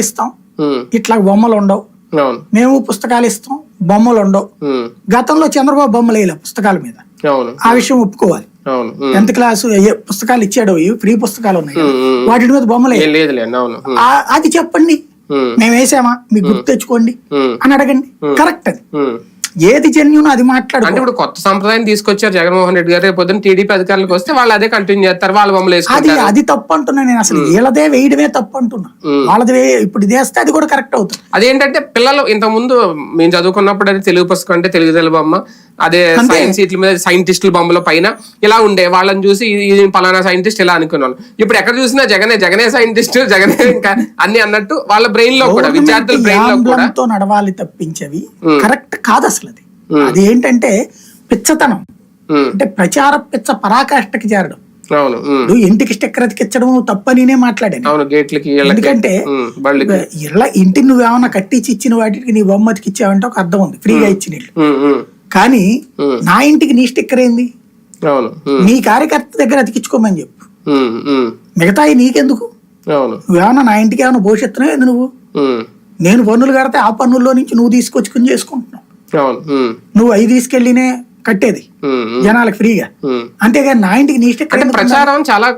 ఇస్తాం ఇట్లా బొమ్మలు ఉండవు. మేము పుస్తకాలు ఇస్తాం బొమ్మలు ఉండవు. గతంలో చంద్రబాబు బొమ్మలు వేయలే పుస్తకాల మీద. ఆ విషయం ఒప్పుకోవాలి. టెన్త్ క్లాస్ పుస్తకాలు ఇచ్చాడో ఫ్రీ పుస్తకాలు ఉన్నాయి. వాటి మీద బొమ్మలు అది చెప్పండి. మేము వేసామా? మీకు గుర్తు తెచ్చుకోండి అని అడగండి. కరెక్ట్ అది. ఏది జెన్యున్ అది అంటే మాట్లాడు ఇప్పుడు కొత్త సంప్రదాయం తీసుకొచ్చారు జగన్మోహన్ రెడ్డి గారు రేపు పొద్దున్న టీడీపీ అధికారులకు వస్తే వాళ్ళు అదే కంటిన్యూ చేస్తారు వాళ్ళ బొమ్మలు అది అది తప్పు అంటున్నా నేను అసలు. వీళ్ళదే వేయడమే తప్పు అంటున్నా వాళ్ళది ఇప్పుడు వేస్తే అది కూడా కరెక్ట్ అవుతుంది. అదేంటంటే పిల్లలు ఇంత ముందు మేము చదువుకున్నప్పుడు అది తెలుగు పుస్తకం అంటే తెలుగు తెలుగు బొమ్మ అదే సైన్స్ సీట్ల మీద సైంటిస్టుల బొమ్మల పైన ఇలా ఉండే. వాళ్ళని చూసి ఇది- పలానా సైంటిస్ట్ ఇలా అనుకున్నాను ఇప్పుడు ఎక్కడ చూసినా జగనే జగనే సైంటిస్ట్ జగనే ఇంకా అన్ని అన్నట్టు వాళ్ళ బ్రెయిన్లో కూడా విద్యార్థుల బ్రెయిన్లో కూడా నడవాలి తప్పించవి కరెక్ట్ కాదు అసలు. అది ఏంటంటే పిచ్చతనం. అంటే ప్రచార పిచ్చ పరాకాష్ఠకి చేరడం. ఇప్పుడు ఇంటికి స్టిక్కర్ అతికించడం తప్పని నేను మాట్లాడాను. ఎందుకంటే ఇలా ఇంటిని నువ్వేమన్నా కట్టించి ఇచ్చిన వాటికి నీ బొమ్మ అతికిచ్చావంటే ఒక అర్థం ఉంది. ఫ్రీగా ఇచ్చిన కానీ. నా ఇంటికి నీ స్టిక్కర్ ఏంది? నీ కార్యకర్త దగ్గర అతికించుకోమని చెప్పు. మిగతాయి నీకెందుకు? నువ్వేమన్నా నా ఇంటికి ఏమైనా భవిష్యత్తునే ఏంది నువ్వు? నేను పన్నులు కడితే ఆ పన్నుల్లో నుంచి నువ్వు తీసుకొచ్చుకుని చేసుకుంటున్నావు. నువ్వు అవి తీసుకెళ్ళినే కట్టేది. జనాలకు ఫ్రీగా. అంతేగాని నా ఇంటికి నీ ఎందుకు ప్రచారం చాలా